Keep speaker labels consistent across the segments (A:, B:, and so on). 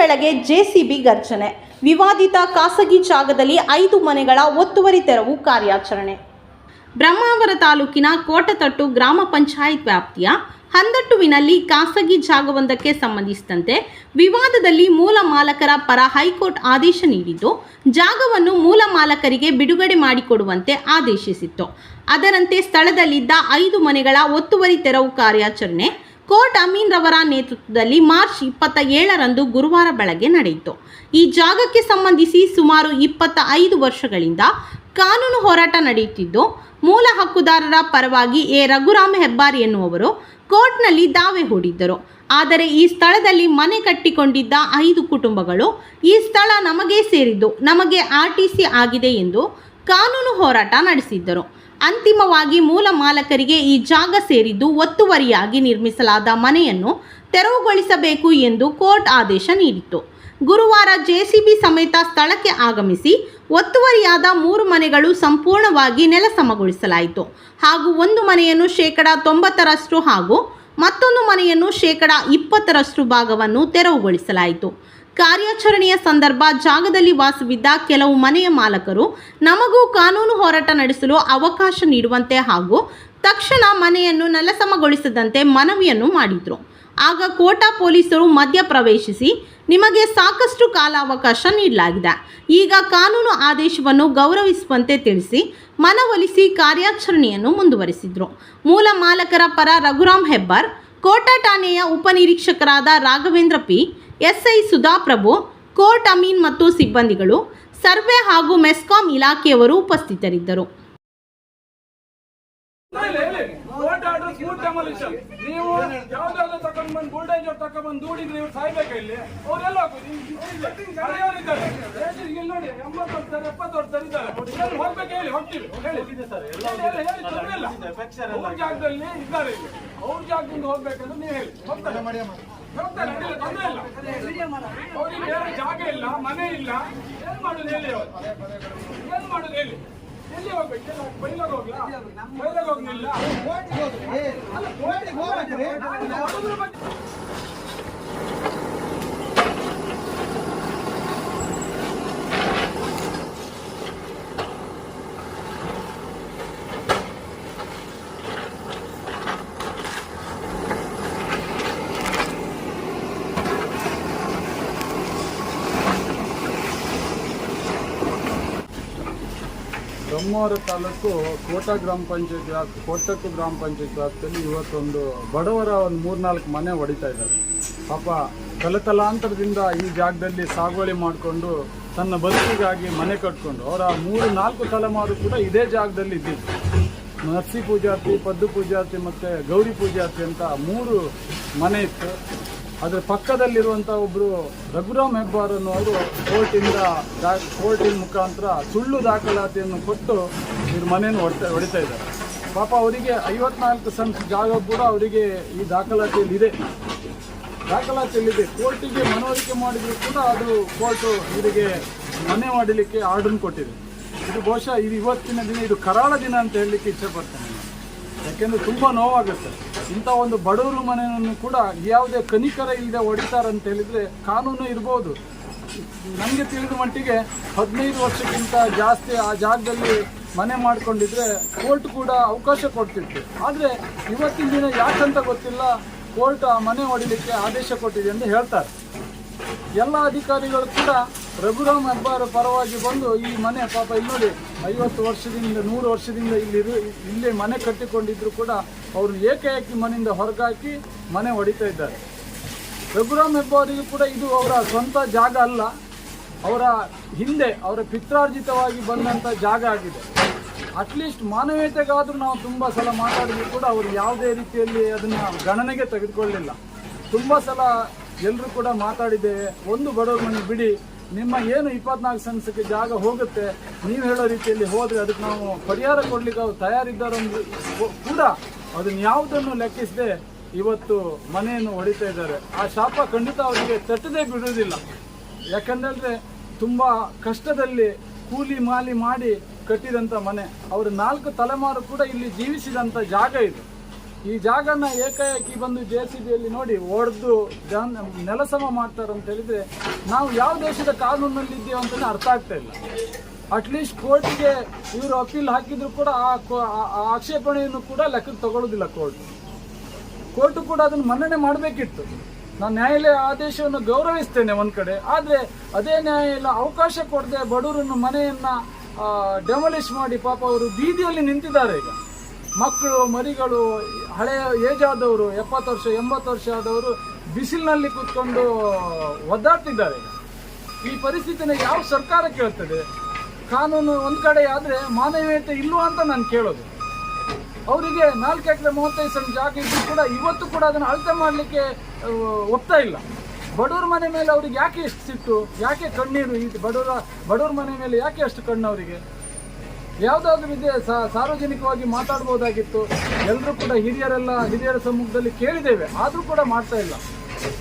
A: ಬೆಳಗ್ಗೆ ಜೆಸಿಬಿ ಗರ್ಜನೆ ವಿವಾದಿತ ಖಾಸಗಿ ಜಾಗದಲ್ಲಿ ಐದು ಮನೆಗಳ ಒತ್ತುವರಿ ತೆರವು ಕಾರ್ಯಾಚರಣೆ. ಬ್ರಹ್ಮಾವರ ತಾಲೂಕಿನ ಕೋಟತಟ್ಟು ಗ್ರಾಮ ಪಂಚಾಯತ್ ವ್ಯಾಪ್ತಿಯ ಹಂದಟ್ಟುವಿನಲ್ಲಿ ಖಾಸಗಿ ಜಾಗವೊಂದಕ್ಕೆ ಸಂಬಂಧಿಸಿದಂತೆ ವಿವಾದದಲ್ಲಿ ಮೂಲ ಮಾಲಕರ ಪರ ಹೈಕೋರ್ಟ್ ಆದೇಶ ನೀಡಿದ್ದು, ಜಾಗವನ್ನು ಮೂಲ ಮಾಲಕರಿಗೆ ಬಿಡುಗಡೆ ಮಾಡಿಕೊಡುವಂತೆ ಆದೇಶಿಸಿತ್ತು. ಅದರಂತೆ ಸ್ಥಳದಲ್ಲಿದ್ದ ಐದು ಮನೆಗಳ ಒತ್ತುವರಿ ತೆರವು ಕಾರ್ಯಾಚರಣೆ ಕೋರ್ಟ್ ಅಮೀನ್ ರವರ ನೇತೃತ್ವದಲ್ಲಿ ಮಾರ್ಚ್ ಇಪ್ಪತ್ತ ಏಳರಂದು ಗುರುವಾರ ಬೆಳಗ್ಗೆ ನಡೆಯಿತು. ಈ ಜಾಗಕ್ಕೆ ಸಂಬಂಧಿಸಿ ಸುಮಾರು ಇಪ್ಪತ್ತ ಐದು ವರ್ಷಗಳಿಂದ ಕಾನೂನು ಹೋರಾಟ ನಡೆಯುತ್ತಿದ್ದು, ಮೂಲ ಹಕ್ಕುದಾರರ ಪರವಾಗಿ ಎ. ರಘುರಾಮ ಹೆಬ್ಬಾರ್ ಎನ್ನುವರು ಕೋರ್ಟ್ನಲ್ಲಿ ದಾವೆ ಹೂಡಿದ್ದರು. ಆದರೆ ಈ ಸ್ಥಳದಲ್ಲಿ ಮನೆ ಕಟ್ಟಿಕೊಂಡಿದ್ದ ಐದು ಕುಟುಂಬಗಳು ಈ ಸ್ಥಳ ನಮಗೆ ಸೇರಿದ್ದು, ನಮಗೆ ಆರ್ ಟಿ ಸಿ ಆಗಿದೆ ಎಂದು ಕಾನೂನು ಹೋರಾಟ ನಡೆಸಿದ್ದರು. ಅಂತಿಮವಾಗಿ ಮೂಲ ಮಾಲಕರಿಗೆ ಈ ಜಾಗ ಸೇರಿದ್ದು ಒತ್ತುವರಿಯಾಗಿ ನಿರ್ಮಿಸಲಾದ ಮನೆಯನ್ನು ತೆರವುಗೊಳಿಸಬೇಕು ಎಂದು ಕೋರ್ಟ್ ಆದೇಶ ನೀಡಿತ್ತು. ಗುರುವಾರ ಜೆಸಿಬಿ ಸಮೇತ ಸ್ಥಳಕ್ಕೆ ಆಗಮಿಸಿ ಒತ್ತುವರಿಯಾದ ಮೂರು ಮನೆಗಳು ಸಂಪೂರ್ಣವಾಗಿ ನೆಲಸಮಗೊಳಿಸಲಾಯಿತು. ಹಾಗೂ ಒಂದು ಮನೆಯನ್ನು ಶೇಕಡ ತೊಂಬತ್ತರಷ್ಟು ಹಾಗೂ ಮತ್ತೊಂದು ಮನೆಯನ್ನು ಶೇಕಡ ಇಪ್ಪತ್ತರಷ್ಟು ಭಾಗವನ್ನು ತೆರವುಗೊಳಿಸಲಾಯಿತು. ಕಾರ್ಯಾಚರಣೆಯ ಸಂದರ್ಭ ಜಾಗದಲ್ಲಿ ವಾಸವಿದ್ದ ಕೆಲವು ಮನೆಯ ಮಾಲಕರು ನಮಗೂ ಕಾನೂನು ಹೋರಾಟ ನಡೆಸಲು ಅವಕಾಶ ನೀಡುವಂತೆ ಹಾಗೂ ತಕ್ಷಣ ಮನೆಯನ್ನು ನೆಲಸಮಗೊಳಿಸದಂತೆ ಮನವಿಯನ್ನು ಮಾಡಿದರು. ಆಗ ಕೋಟಾ ಪೊಲೀಸರು ಮಧ್ಯ ಪ್ರವೇಶಿಸಿ ನಿಮಗೆ ಸಾಕಷ್ಟು ಕಾಲಾವಕಾಶ ನೀಡಲಾಗಿದೆ. ಈಗ ಕಾನೂನು ಆದೇಶವನ್ನು ಗೌರವಿಸುವಂತೆ ತಿಳಿಸಿ ಮನವೊಲಿಸಿ ಕಾರ್ಯಾಚರಣೆಯನ್ನು ಮುಂದುವರಿಸಿದರು. ಮೂಲ ಮಾಲಕರ ಪರ ರಘುರಾಮ್ ಹೆಬ್ಬಾರ್, ಕೋಟಾ ಠಾಣೆಯ ಉಪನಿರೀಕ್ಷಕರಾದ Raghavendra P SI Sudhaprabhu court Ameen ಮತ್ತು ಸಿಬ್ಬಂದಿಗಳು ಸರ್ವೆ ಹಾಗೂ ಮೆಸ್ಕಾಂ ಇಲಾಖೆಯವರು ಉಪಸ್ಥಿತರಿದ್ದರು.
B: ಹೇಳಿ, ಹೇಳಿ. ಕೋರ್ಟ್ ಆರ್ಡರ್ ಸ್ಮೂತ್ ಡೆಮಾಲಿಷನ್ ನೀವು ಯಾವ್ದಾದ್ರು ತಗೊಂಡ್ ಬಂದು ಬುಲ್ಡೇಜರ್ ತಗೊಂಡ್ ದೂಡಿದ್ರೆ ಇವ್ರು ಸಾಯ್ಬೇಕಾ ಇಲ್ಲಿ? ಅವ್ರೆಲ್ಲ ಹಳೆಯವರಿದ್ದಾರೆ ಇಲ್ಲಿ ನೋಡಿ ಎಂಬತ್ತು ವರ್ಷ ಎಪ್ಪತ್ತು ವರ್ಷ ಇದ್ದಾರೆ ಇಲ್ಲಿ ಹೋಗ್ಬೇಕು ಹೇಳಿ ಹೋಗ್ತೀವಿ. ಹೇಳಿ. ಹೇಳಿ, ಹೇಳಿ, ಹೇಳಿ, ತೊಂದ್ರೆ ಇಲ್ಲ. ಅವ್ರ ಜಾಗದಲ್ಲಿ ಇದ್ದಾರೆ ಇಲ್ಲಿ. ಅವ್ರ ಜಾಗದಿಂದ ಹೋಗ್ಬೇಕಂದ್ರೆ ನೀವು ಹೇಳಿ. ಹೋಗ್ತಾರೆ. ಹೋಗ್ತಾರೆ ಅಡ್ಡಿಲ್ಲ, ತೊಂದ್ರೆ ಇಲ್ಲ. ಅವ್ರಿಗೆ ಬೇರೆ ಜಾಗ ಇಲ್ಲ ಮನೆ ಇಲ್ಲ. ಏನ್ ಮಾಡುದು ಹೇಳಿ ಅವ್ರು? ಏನ್ ಮಾಡುದು ಹೇಳಿ? ಎಲ್ಲಿ ಹೋಗ್ಬೇಕು? ಬೈಲಾಗ ಹೋಗ್ಲಾ? ಬೈಲಾಗ ಹೋಗ್ಲಿಲ್ಲ? ಅಲ್ಲ, ಕೋರ್ಟಿಗೆ ಹೋಗ್ಬೇಕ್ರಿ.
C: ಬ್ರಹ್ಮಾವರ ತಾಲೂಕು ಕೋಟ ಗ್ರಾಮ ಪಂಚಾಯತ್ ವ್ಯಾಪ್ತಿ ಕೋಟಕ್ಕು ಗ್ರಾಮ ಪಂಚಾಯತ್ ವ್ಯಾಪ್ತಿಯಲ್ಲಿ ಇವತ್ತೊಂದು ಬಡವರ ಒಂದು ಮೂರ್ನಾಲ್ಕು ಮನೆ ಹೊಡಿತಾ ಇದ್ದಾರೆ. ಪಾಪ ತಲತಲಾಂತರದಿಂದ ಈ ಜಾಗದಲ್ಲಿ ಸಾಗುವಳಿ ಮಾಡಿಕೊಂಡು ತನ್ನ ಬದುಕಿಗಾಗಿ ಮನೆ ಕಟ್ಕೊಂಡು ಅವರ ಮೂರು ನಾಲ್ಕು ತಲೆಮಾರು ಕೂಡ ಇದೇ ಜಾಗದಲ್ಲಿ ಇದ್ದಿದ್ದು ನರ್ಸಿ ಪೂಜಾರ್ತಿ, ಪದ್ದು ಪೂಜಾರ್ತಿ ಮತ್ತು ಗೌರಿ ಪೂಜಾರ್ತಿ ಅಂತ ಮೂರು ಮನೆ ಇತ್ತು. ಅದರ ಪಕ್ಕದಲ್ಲಿರುವಂಥ ಒಬ್ಬರು ರಘುರಾಮ್ ಹೆಬ್ಬಾರ್ ಅನ್ನೋರು ಕೋರ್ಟಿಂದ ದಾ, ಕೋರ್ಟಿನ ಮುಖಾಂತರ ಸುಳ್ಳು ದಾಖಲಾತಿಯನ್ನು ಕೊಟ್ಟು ಇವ್ರ ಮನೆಯನ್ನು ಹೊಡ್ತಾ, ಹೊಡಿತಾ ಇದ್ದಾರೆ. ಪಾಪ ಅವರಿಗೆ ಐವತ್ನಾಲ್ಕು ಸೆಂಟ್ ಜಾಗ ಕೂಡ ಅವರಿಗೆ ಈ ದಾಖಲಾತಿಯಲ್ಲಿ ಇದೆ. ದಾಖಲಾತಿಯಲ್ಲಿದೆ ಕೋರ್ಟಿಗೆ ಮನವರಿಕೆ ಮಾಡಿದ್ರು ಕೂಡ ಅದು ಕೋರ್ಟು ಇವರಿಗೆ ಮನೆ ಮಾಡಲಿಕ್ಕೆ ಆರ್ಡರ್ ಕೊಟ್ಟಿದೆ. ಇದು ಬಹುಶಃ ಇದು ಇವತ್ತಿನ ದಿನ, ಇದು ಕರಾಳ ದಿನ ಅಂತ ಹೇಳಲಿಕ್ಕೆ ಇಚ್ಛೆಪಡ್ತೇನೆ ನಾನು ಯಾಕೆಂದ್ರೆ ತುಂಬ ನೋವಾಗುತ್ತೆ. ಇಂಥ ಒಂದು ಬಡವರು ಮನೆಯನ್ನು ಕೂಡ ಯಾವುದೇ ಕನಿಕರ ಇಲ್ಲದೆ ಹೊಡಿತಾರಂತ ಹೇಳಿದ್ರೆ ಕಾನೂನು ಇರ್ಬೋದು. ನಮಗೆ ತಿಳಿದ ಮಟ್ಟಿಗೆ ಹದಿನೈದು ವರ್ಷಕ್ಕಿಂತ ಜಾಸ್ತಿ ಆ ಜಾಗದಲ್ಲಿ ಮನೆ ಮಾಡ್ಕೊಂಡಿದ್ರೆ ಕೋರ್ಟ್ ಕೂಡ ಅವಕಾಶ ಕೊಡ್ತಿತ್ತು. ಆದರೆ ಇವತ್ತಿನ ದಿನ ಯಾಕಂತ ಗೊತ್ತಿಲ್ಲ, ಕೋರ್ಟ್ ಆ ಮನೆ ಹೊಡಿಲಿಕ್ಕೆ ಆದೇಶ ಕೊಟ್ಟಿದೆ ಎಂದು ಹೇಳ್ತಾರೆ. ಎಲ್ಲ ಅಧಿಕಾರಿಗಳು ಕೂಡ ರಘುರಾಮ್ ಹೆಬ್ಬಾರ್ ಪರವಾಗಿ ಬಂದು ಈ ಮನೆ ಪಾಪ ಇಲ್ಲಿ ನೋಡಿ ಐವತ್ತು ವರ್ಷದಿಂದ, ನೂರು ವರ್ಷದಿಂದ ಇಲ್ಲಿ ಇಲ್ಲೇ ಮನೆ ಕಟ್ಟಿಕೊಂಡಿದ್ರು ಕೂಡ ಅವರು ಏಕಾಏಕಿ ಮನೆಯಿಂದ ಹೊರಗಾಕಿ ಮನೆ ಹೊಡಿತಾ ಇದ್ದಾರೆ. ರಘುರಾಮ್ ಹೆಬ್ಬಾರಿಗೂ ಕೂಡ ಇದು ಅವರ ಸ್ವಂತ ಜಾಗ ಅಲ್ಲ. ಅವರ ಹಿಂದೆ, ಅವರ ಪಿತ್ರಾರ್ಜಿತವಾಗಿ ಬಂದಂಥ ಜಾಗ ಆಗಿದೆ. ಅಟ್ಲೀಸ್ಟ್ ಮಾನವೀಯತೆಗಾದರೂ ನಾವು ತುಂಬ ಸಲ ಮಾತಾಡಿದ್ರು ಕೂಡ ಅವರು ಯಾವುದೇ ರೀತಿಯಲ್ಲಿ ಅದನ್ನು ಗಣನೆಗೆ ತೆಗೆದುಕೊಳ್ಳಿಲ್ಲ ತುಂಬ ಸಲ ಎಲ್ಲರೂ ಕೂಡ ಮಾತಾಡಿದ್ದೇವೆ. ಒಂದು ಬಡವರ ಮನೆ ಬಿಡಿ ನಿಮ್ಮ ಏನು ಇಪ್ಪತ್ನಾಲ್ಕು ಸಂಸಕ್ಕೆ ಜಾಗ ಹೋಗುತ್ತೆ, ನೀವು ಹೇಳೋ ರೀತಿಯಲ್ಲಿ ಹೋದರೆ ಅದಕ್ಕೆ ನಾವು ಪರಿಹಾರ ಕೊಡ್ಲಿಕ್ಕೆ ಅವ್ರು ತಯಾರಿದ್ದಾರೊಂದು ಕೂಡ ಅದನ್ನ ಯಾವುದನ್ನು ಲೆಕ್ಕಿಸದೆ ಇವತ್ತು ಮನೆಯನ್ನು ಹೊಡಿತಾ ಇದ್ದಾರೆ. ಆ ಶಾಪ ಖಂಡಿತ ಅವರಿಗೆ ತಟ್ಟದೇ ಬಿಡುವುದಿಲ್ಲ. ಯಾಕಂದ್ರೆ ತುಂಬ ಕಷ್ಟದಲ್ಲಿ ಕೂಲಿ ಮಾಲಿ ಮಾಡಿ ಕಟ್ಟಿದಂಥ ಮನೆ. ಅವರ ನಾಲ್ಕು ತಲೆಮಾರು ಕೂಡ ಇಲ್ಲಿ ಜೀವಿಸಿದಂಥ ಜಾಗ ಇದು. ಈ ಜಾಗನ ಏಕಾಏಕಿ ಬಂದು ಜೆ ಸಿ ಬಿಯಲ್ಲಿ ನೋಡಿ ಜನ್ ನೆಲಸಮ ಮಾಡ್ತಾರೆ ಅಂತ ಹೇಳಿದ್ರೆ ನಾವು ಯಾವ ದೇಶದ ಕಾನೂನಲ್ಲಿ ಇದ್ದೇವೆ ಅಂತಲೇ ಅರ್ಥ ಆಗ್ತಾ ಇಲ್ಲ. ಅಟ್ಲೀಸ್ಟ್ ಕೋರ್ಟಿಗೆ ಇವರು ಅಪೀಲ್ ಹಾಕಿದ್ರು ಕೂಡ ಆ ಆಕ್ಷೇಪಣೆಯನ್ನು ಕೂಡ ಲೆಕ್ಕಕ್ಕೆ ತಗೊಳ್ಳೋದಿಲ್ಲ ಕೋರ್ಟ್ ಕೋರ್ಟು ಕೂಡ ಅದನ್ನು ಮನ್ನಣೆ ಮಾಡಬೇಕಿತ್ತು. ನಾನು ನ್ಯಾಯಾಲಯ ಆದೇಶವನ್ನು ಗೌರವಿಸ್ತೇನೆ ಒಂದು ಕಡೆ, ಆದರೆ ಅದೇ ನ್ಯಾಯಾಲಯ ಅವಕಾಶ ಕೊಡದೆ ಬಡವರನ್ನು ಮನೆಯನ್ನ ಡೆಮೊಲಿಷ್ ಮಾಡಿ ಪಾಪ ಅವರು ಬೀದಿಯಲ್ಲಿ ನಿಂತಿದ್ದಾರೆ ಈಗ. ಮಕ್ಕಳು, ಮರಿಗಳು ಹಳೆಯ ಏಜ್ ಆದವರು, ಎಪ್ಪತ್ತು ವರ್ಷ, ಎಂಬತ್ತು ವರ್ಷ ಆದವರು ಬಿಸಿಲಿನಲ್ಲಿ ಕೂತ್ಕೊಂಡು ಒದ್ದಾಡ್ತಿದ್ದಾರೆ. ಈ ಪರಿಸ್ಥಿತಿನ ಯಾವ ಸರ್ಕಾರ ಕೇಳ್ತದೆ? ಕಾನೂನು ಒಂದು ಕಡೆ ಆದರೆ ಮಾನವೀಯತೆ ಇಲ್ವಾ ಅಂತ ನಾನು ಕೇಳೋದು. ಅವರಿಗೆ ನಾಲ್ಕು ಎಕರೆ ಮೂವತ್ತೈದು ಸಣ್ಣ ಜಾಗ ಇದ್ದು ಕೂಡ ಇವತ್ತು ಕೂಡ ಅದನ್ನು ಅಳತೆ ಮಾಡಲಿಕ್ಕೆ ಒಪ್ತಾ ಇಲ್ಲ. ಬಡವ್ರ ಮನೆ ಮೇಲೆ ಅವ್ರಿಗೆ ಯಾಕೆ ಎಷ್ಟು ಸಿಟ್ಟು? ಯಾಕೆ ಕಣ್ಣೀರು? ಈ ಬಡವರ, ಬಡವ್ರ ಮನೆ ಮೇಲೆ ಯಾಕೆ ಅಷ್ಟು ಕಣ್ಣು ಅವರಿಗೆ? ಯಾವುದಾದ್ರೂ ವಿದ್ಯೆ ಸಾರ್ವಜನಿಕವಾಗಿ ಮಾತಾಡ್ಬೋದಾಗಿತ್ತು. ಎಲ್ಲರೂ ಕೂಡ ಹಿರಿಯರೆಲ್ಲ, ಹಿರಿಯರ ಸಮ್ಮುಖದಲ್ಲಿ ಕೇಳಿದ್ದೇವೆ. ಆದರೂ ಕೂಡ ಮಾಡ್ತಾ ಇಲ್ಲ.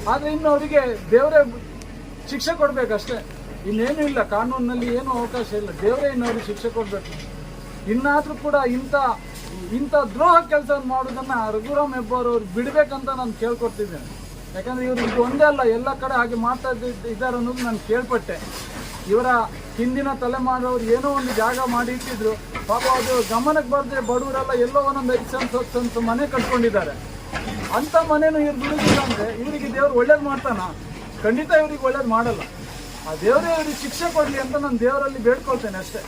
C: ಆದರೆ ಇನ್ನು ಅವರಿಗೆ ದೇವರೇ ಶಿಕ್ಷೆ ಕೊಡಬೇಕಷ್ಟೇ. ಇನ್ನೇನು ಇಲ್ಲ. ಕಾನೂನಿನಲ್ಲಿ ಏನೂ ಅವಕಾಶ ಇಲ್ಲ. ದೇವರೇ ಇನ್ನು ಶಿಕ್ಷೆ ಕೊಡಬೇಕು. ಇನ್ನಾದರೂ ಕೂಡ ಇಂಥ ಇಂಥ ದ್ರೋಹ ಕೆಲಸವನ್ನು ಮಾಡೋದನ್ನು ರಘುರಾಮ್ ಹೆಬ್ಬಾರ್ ಅವ್ರು ಬಿಡಬೇಕಂತ ನಾನು ಕೇಳ್ಕೊಡ್ತಿದ್ದೇನೆ ಯಾಕಂದರೆ ಇವರು ಇದು ಒಂದೇ ಅಲ್ಲ. ಎಲ್ಲ ಕಡೆ ಹಾಗೆ ಮಾಡ್ತಾ ಇದ್ದ- ಇದ್ದಾರೆ ಅನ್ನೋದು ನಾನು ಕೇಳ್ಪಟ್ಟೆ. ಇವರ ಹಿಂದಿನ ತಲೆಮಾರವ್ರು ಏನೋ ಒಂದು ಜಾಗ ಮಾಡಿ ಇಟ್ಟಿದ್ರು ಪಾಪ ಅದು ಗಮನಕ್ಕೆ ಬರದೆ ಬಡವರೆಲ್ಲ ಎಲ್ಲೋ ಒಂದೊಂದು ಐದು ಸೆನ್ಸ್ ಮನೆ ಕಟ್ಕೊಂಡಿದ್ದಾರೆ. ಅಂಥ ಮನೇನು ಇವ್ರು ಬಿಡುದಿಲ್ಲ ಅಂದರೆ ಇವರಿಗೆ ದೇವ್ರು ಒಳ್ಳೇದು ಮಾಡ್ತಾನ? ಖಂಡಿತ ಇವ್ರಿಗೆ ಒಳ್ಳೇದು ಮಾಡಲ್ಲ. ಆ ದೇವರೇ ಇವ್ರಿಗೆ ಶಿಕ್ಷೆ ಕೊಡಲಿ ಅಂತ ನಾನು ದೇವರಲ್ಲಿ ಬೇಡ್ಕೊಳ್ತೇನೆ ಅಷ್ಟೇ.